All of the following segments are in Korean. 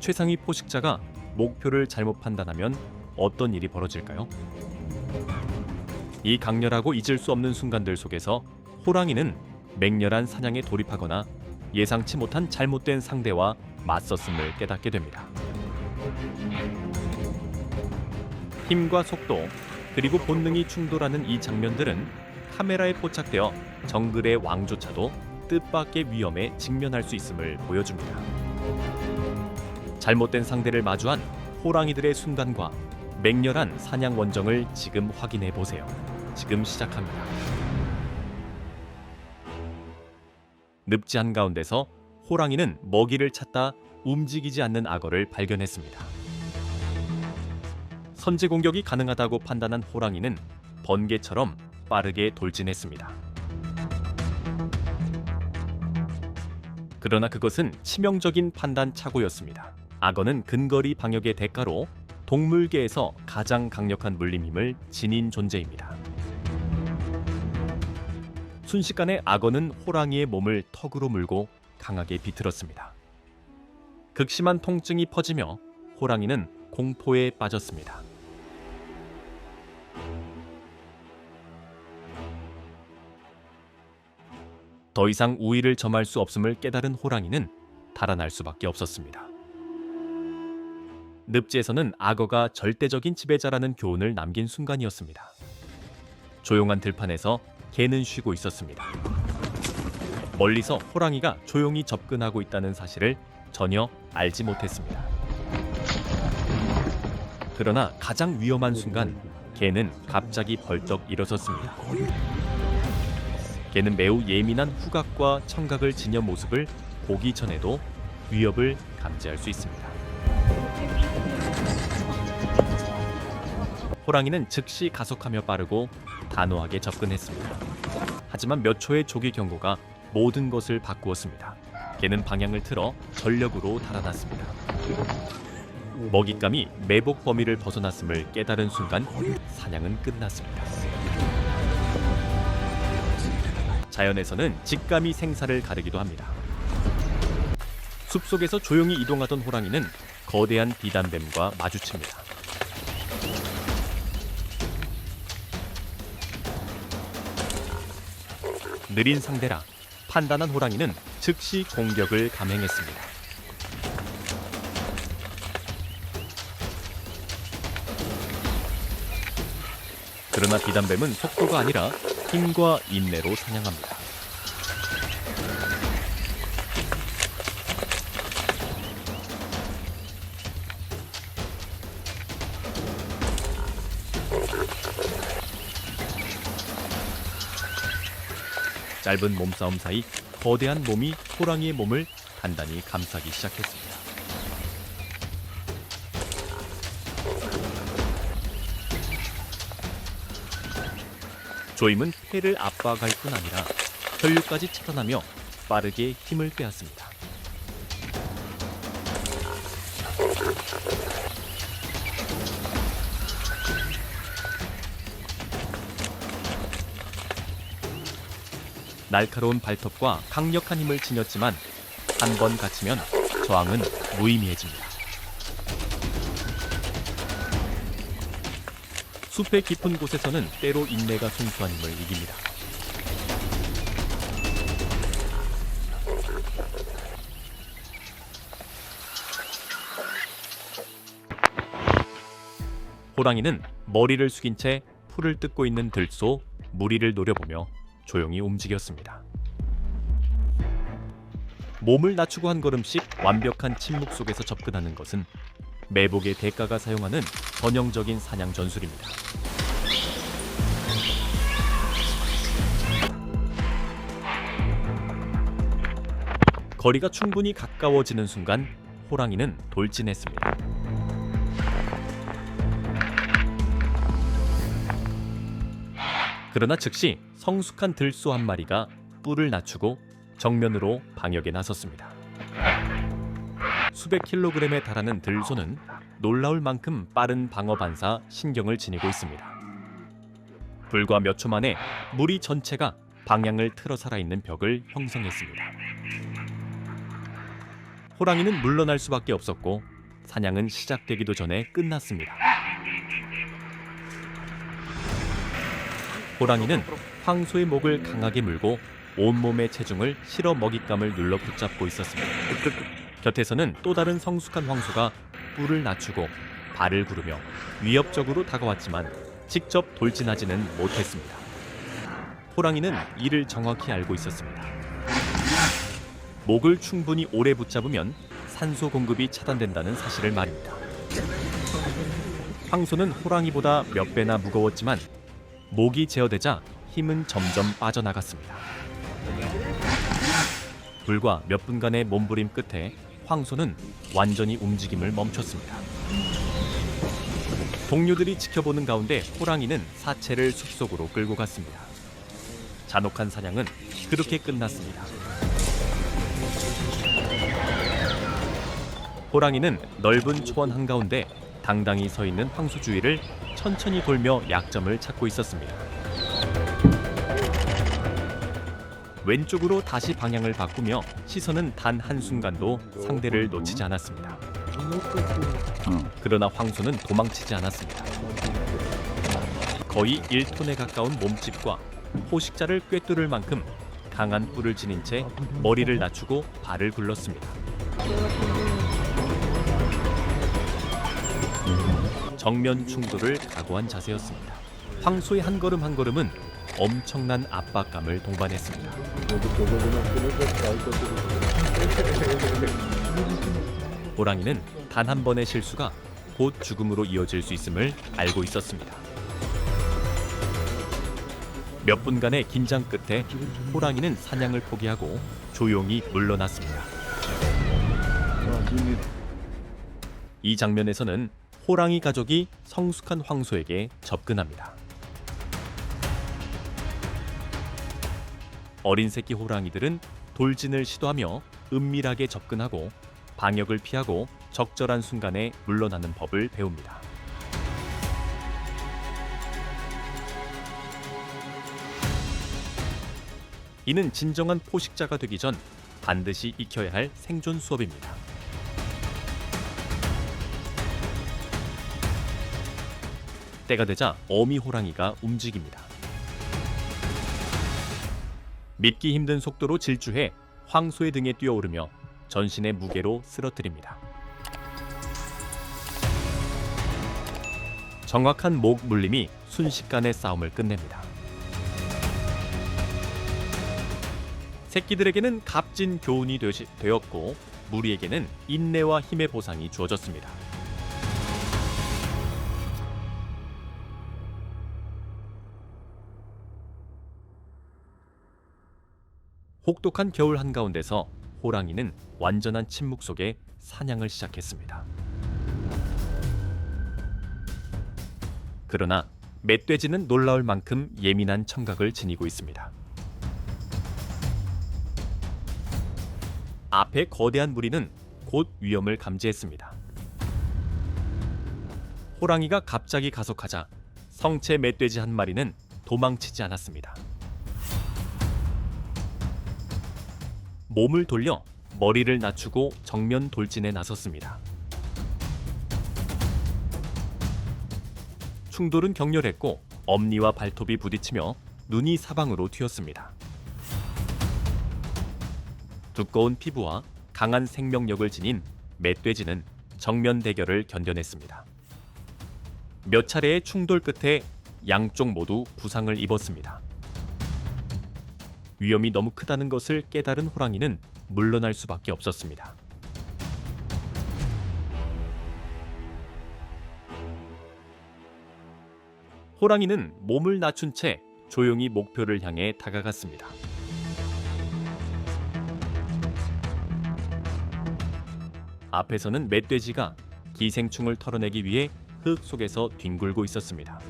최상위 포식자가 목표를 잘못 판단하면 어떤 일이 벌어질까요? 이 강렬하고 잊을 수 없는 순간들 속에서 호랑이는 맹렬한 사냥에 돌입하거나 예상치 못한 잘못된 상대와 맞섰음을 깨닫게 됩니다. 힘과 속도 그리고 본능이 충돌하는 이 장면들은 카메라에 포착되어 정글의 왕조차도 뜻밖의 위험에 직면할 수 있음을 보여줍니다. 잘못된 상대를 마주한 호랑이들의 순간과 맹렬한 사냥 원정을 지금 확인해 보세요. 지금 시작합니다. 늪지 한가운데서 호랑이는 먹이를 찾다 움직이지 않는 악어를 발견했습니다. 선제 공격이 가능하다고 판단한 호랑이는 번개처럼 빠르게 돌진했습니다. 그러나 그것은 치명적인 판단 착오였습니다. 악어는 근거리 방역의 대가로 동물계에서 가장 강력한 물림 힘을 지닌 존재입니다. 순식간에 악어는 호랑이의 몸을 턱으로 물고 강하게 비틀었습니다. 극심한 통증이 퍼지며 호랑이는 공포에 빠졌습니다. 더 이상 우위를 점할 수 없음을 깨달은 호랑이는 달아날 수밖에 없었습니다. 늪지에서는 악어가 절대적인 지배자라는 교훈을 남긴 순간이었습니다. 조용한 들판에서 개는 쉬고 있었습니다. 멀리서 호랑이가 조용히 접근하고 있다는 사실을 전혀 알지 못했습니다. 그러나 가장 위험한 순간 개는 갑자기 벌떡 일어섰습니다. 개는 매우 예민한 후각과 청각을 지닌 모습을 보기 전에도 위협을 감지할 수 있습니다. 호랑이는 즉시 가속하며 빠르고 단호하게 접근했습니다. 하지만 몇 초의 조기 경고가 모든 것을 바꾸었습니다. 개는 방향을 틀어 전력으로 달아났습니다. 먹잇감이 매복 범위를 벗어났음을 깨달은 순간 사냥은 끝났습니다. 자연에서는 직감이 생사를 가르기도 합니다. 숲속에서 조용히 이동하던 호랑이는 거대한 비단뱀과 마주칩니다. 느린 상대라 판단한 호랑이는 즉시 공격을 감행했습니다. 그러나 비단뱀은 속도가 아니라 힘과 인내로 사냥합니다. 짧은 몸싸움 사이 거대한 몸이 호랑이의 몸을 단단히 감싸기 시작했습니다. 조임은 폐를 압박할 뿐 아니라 혈류까지 차단하며 빠르게 힘을 빼앗습니다. 날카로운 발톱과 강력한 힘을 지녔지만 한 번 갇히면 저항은 무의미해집니다. 숲의 깊은 곳에서는 때로 인내가 순수한 힘을 이깁니다. 호랑이는 머리를 숙인 채 풀을 뜯고 있는 들소 무리를 노려보며 조용히 움직였습니다. 몸을 낮추고 한 걸음씩 완벽한 침묵 속에서 접근하는 것은 매복의 대가가 사용하는 전형적인 사냥 전술입니다. 거리가 충분히 가까워지는 순간 호랑이는 돌진했습니다. 그러나 즉시 성숙한 들소 한 마리가 뿔을 낮추고 정면으로 방역에 나섰습니다. 수백 킬로그램에 달하는 들소는 놀라울 만큼 빠른 방어 반사 신경을 지니고 있습니다. 불과 몇 초 만에 무리 전체가 방향을 틀어 살아있는 벽을 형성했습니다. 호랑이는 물러날 수밖에 없었고 사냥은 시작되기도 전에 끝났습니다. 호랑이는 황소의 목을 강하게 물고 온몸의 체중을 실어 먹잇감을 눌러 붙잡고 있었습니다. 곁에서는 또 다른 성숙한 황소가 뿔을 낮추고 발을 구르며 위협적으로 다가왔지만 직접 돌진하지는 못했습니다. 호랑이는 이를 정확히 알고 있었습니다. 목을 충분히 오래 붙잡으면 산소 공급이 차단된다는 사실을 말입니다. 황소는 호랑이보다 몇 배나 무거웠지만 목이 제어되자 힘은 점점 빠져나갔습니다. 불과 몇 분간의 몸부림 끝에 황소는 완전히 움직임을 멈췄습니다. 동료들이 지켜보는 가운데 호랑이는 사체를 숲속으로 끌고 갔습니다. 잔혹한 사냥은 그렇게 끝났습니다. 호랑이는 넓은 초원 한가운데 당당히 서 있는 황소 주위를 천천히 돌며 약점을 찾고 있었습니다. 왼쪽으로 다시 방향을 바꾸며 시선은 단 한순간도 상대를 놓치지 않았습니다. 그러나 황소는 도망치지 않았습니다. 거의 1톤에 가까운 몸집과 포식자를 꿰뚫을 만큼 강한 뿔을 지닌 채 머리를 낮추고 발을 굴렀습니다. 정면 충돌을 각오한 자세였습니다. 황소의 한 걸음 한 걸음은 엄청난 압박감을 동반했습니다. 호랑이는 단 한 번의 실수가 곧 죽음으로 이어질 수 있음을 알고 있었습니다. 몇 분간의 긴장 끝에 호랑이는 사냥을 포기하고 조용히 물러났습니다. 이 장면에서는 호랑이 가족이 성숙한 황소에게 접근합니다. 어린 새끼 호랑이들은 돌진을 시도하며 은밀하게 접근하고 방역을 피하고 적절한 순간에 물러나는 법을 배웁니다. 이는 진정한 포식자가 되기 전 반드시 익혀야 할 생존 수업입니다. 때가 되자 어미 호랑이가 움직입니다. 믿기 힘든 속도로 질주해 황소의 등에 뛰어오르며 전신의 무게로 쓰러뜨립니다. 정확한 목 물림이 순식간에 싸움을 끝냅니다. 새끼들에게는 값진 교훈이 되었고 무리에게는 인내와 힘의 보상이 주어졌습니다. 혹독한 겨울 한가운데서 호랑이는 완전한 침묵 속에 사냥을 시작했습니다. 그러나 멧돼지는 놀라울 만큼 예민한 청각을 지니고 있습니다. 앞에 거대한 무리는 곧 위험을 감지했습니다. 호랑이가 갑자기 가속하자 성체 멧돼지 한 마리는 도망치지 않았습니다. 몸을 돌려 머리를 낮추고 정면 돌진에 나섰습니다. 충돌은 격렬했고 엄니와 발톱이 부딪히며 눈이 사방으로 튀었습니다. 두꺼운 피부와 강한 생명력을 지닌 멧돼지는 정면 대결을 견뎌냈습니다. 몇 차례의 충돌 끝에 양쪽 모두 부상을 입었습니다. 위험이 너무 크다는 것을 깨달은 호랑이는 물러날 수밖에 없었습니다. 호랑이는 몸을 낮춘 채 조용히 목표를 향해 다가갔습니다. 앞에서는 멧돼지가 기생충을 털어내기 위해 흙 속에서 뒹굴고 있었습니다.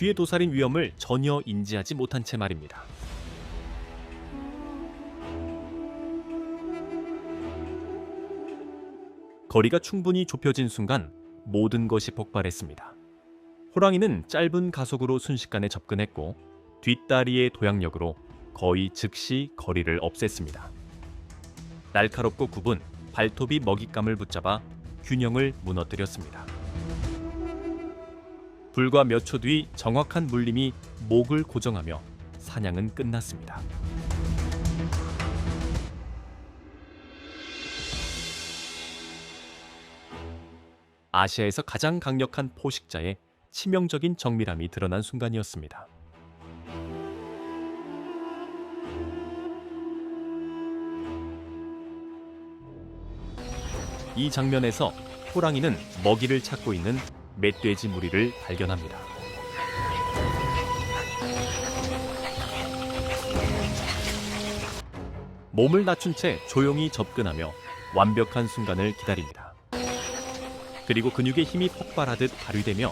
뒤에 도사린 위험을 전혀 인지하지 못한 채 말입니다. 거리가 충분히 좁혀진 순간 모든 것이 폭발했습니다. 호랑이는 짧은 가속으로 순식간에 접근했고 뒷다리의 도약력으로 거의 즉시 거리를 없앴습니다. 날카롭고 굽은 발톱이 먹잇감을 붙잡아 균형을 무너뜨렸습니다. 불과 몇 초 뒤 정확한 물림이 목을 고정하며 사냥은 끝났습니다. 아시아에서 가장 강력한 포식자의 치명적인 정밀함이 드러난 순간이었습니다. 이 장면에서 호랑이는 먹이를 찾고 있는 멧돼지 무리를 발견합니다. 몸을 낮춘 채 조용히 접근하며 완벽한 순간을 기다립니다. 그리고 근육의 힘이 폭발하듯 발휘되며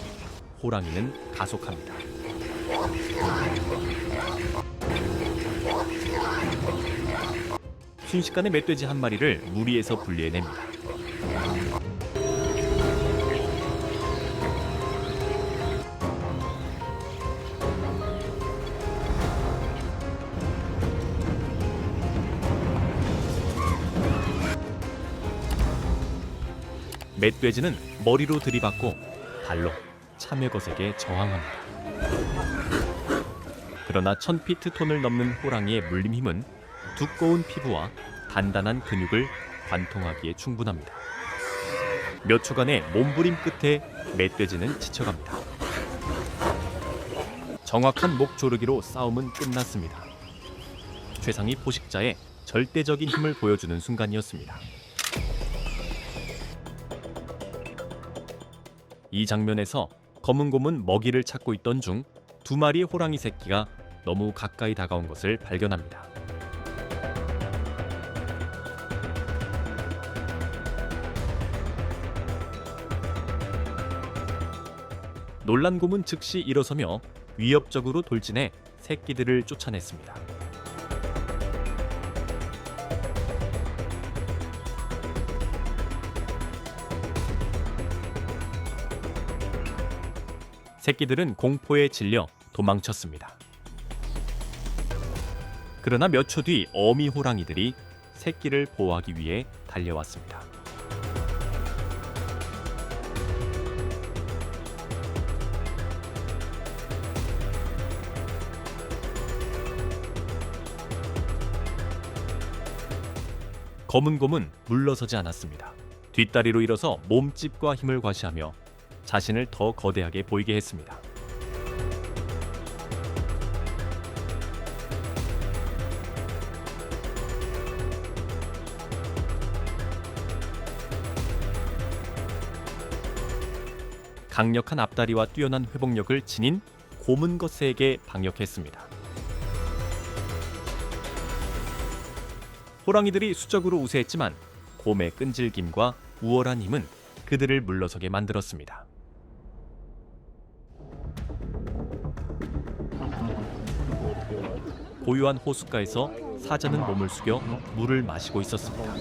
호랑이는 가속합니다. 순식간에 멧돼지 한 마리를 무리에서 분리해냅니다. 멧돼지는 머리로 들이받고 발로 참외 것에게 저항합니다. 그러나 1000피트 톤을 넘는 호랑이의 물림 힘은 두꺼운 피부와 단단한 근육을 관통하기에 충분합니다. 몇 초간의 몸부림 끝에 멧돼지는 지쳐갑니다. 정확한 목 조르기로 싸움은 끝났습니다. 최상위 포식자의 절대적인 힘을 보여주는 순간이었습니다. 이 장면에서 검은 곰은 먹이를 찾고 있던 중 두 마리의 호랑이 새끼가 너무 가까이 다가온 것을 발견합니다. 놀란 곰은 즉시 일어서며 위협적으로 돌진해 새끼들을 쫓아냈습니다. 새끼들은 공포에 질려 도망쳤습니다. 그러나 몇 초 뒤 어미 호랑이들이 새끼를 보호하기 위해 달려왔습니다. 검은 곰은 물러서지 않았습니다. 뒷다리로 일어서 몸집과 힘을 과시하며 자신을 더 거대하게 보이게 했습니다. 강력한 앞다리와 뛰어난 회복력을 지닌 것에게 방역했습니다. 호랑이들이 수적으로 우세했지만 곰의 끈질김과 우월한 힘은 그들을 물러서게 만들었습니다. 고요한 호숫가에서 사자는 몸을 숙여 물을 마시고 있었습니다.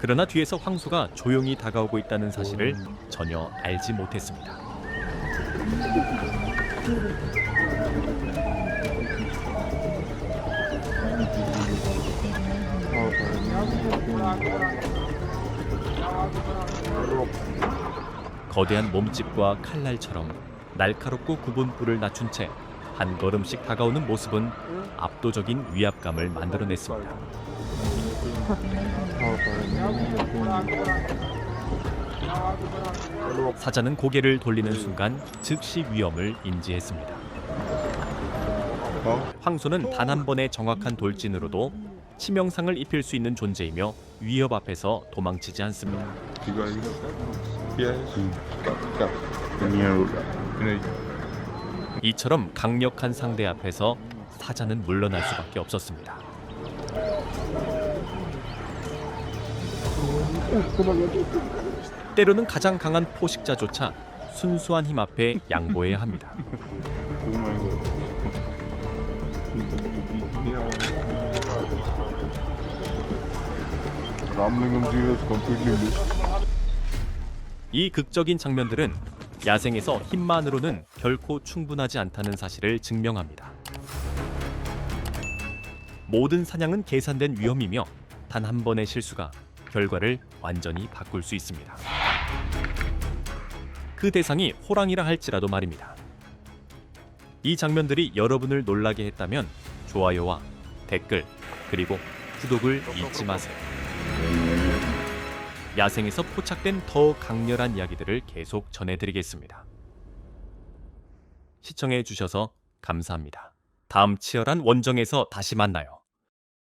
그러나 뒤에서 황소가 조용히 다가오고 있다는 사실을 전혀 알지 못했습니다. 거대한 몸집과 칼날처럼 날카롭고 굽은 뿔을 낮춘 채 한 걸음씩 다가오는 모습은 압도적인 위압감을 만들어냈습니다. 사자는 고개를 돌리는 순간 즉시 위험을 인지했습니다. 황소는 단 한 번의 정확한 돌진으로도 치명상을 입힐 수 있는 존재이며 위협 앞에서 도망치지 않습니다. 이처럼 강력한 상대 앞에서 사자는 물러날 수밖에 없었습니다. 때로는 가장 강한 포식자조차 순수한 힘 앞에 양보해야 합니다. Oh 이 극적인 장면들은 야생에서 힘만으로는 결코 충분하지 않다는 사실을 증명합니다. 모든 사냥은 계산된 위험이며 단 한 번의 실수가 결과를 완전히 바꿀 수 있습니다. 그 대상이 호랑이라 할지라도 말입니다. 이 장면들이 여러분을 놀라게 했다면 좋아요와 댓글 그리고 구독을 잊지 마세요. 야생에서 포착된 더 강렬한 이야기들을 계속 전해드리겠습니다. 시청해 주셔서 감사합니다. 다음 치열한 원정에서 다시 만나요.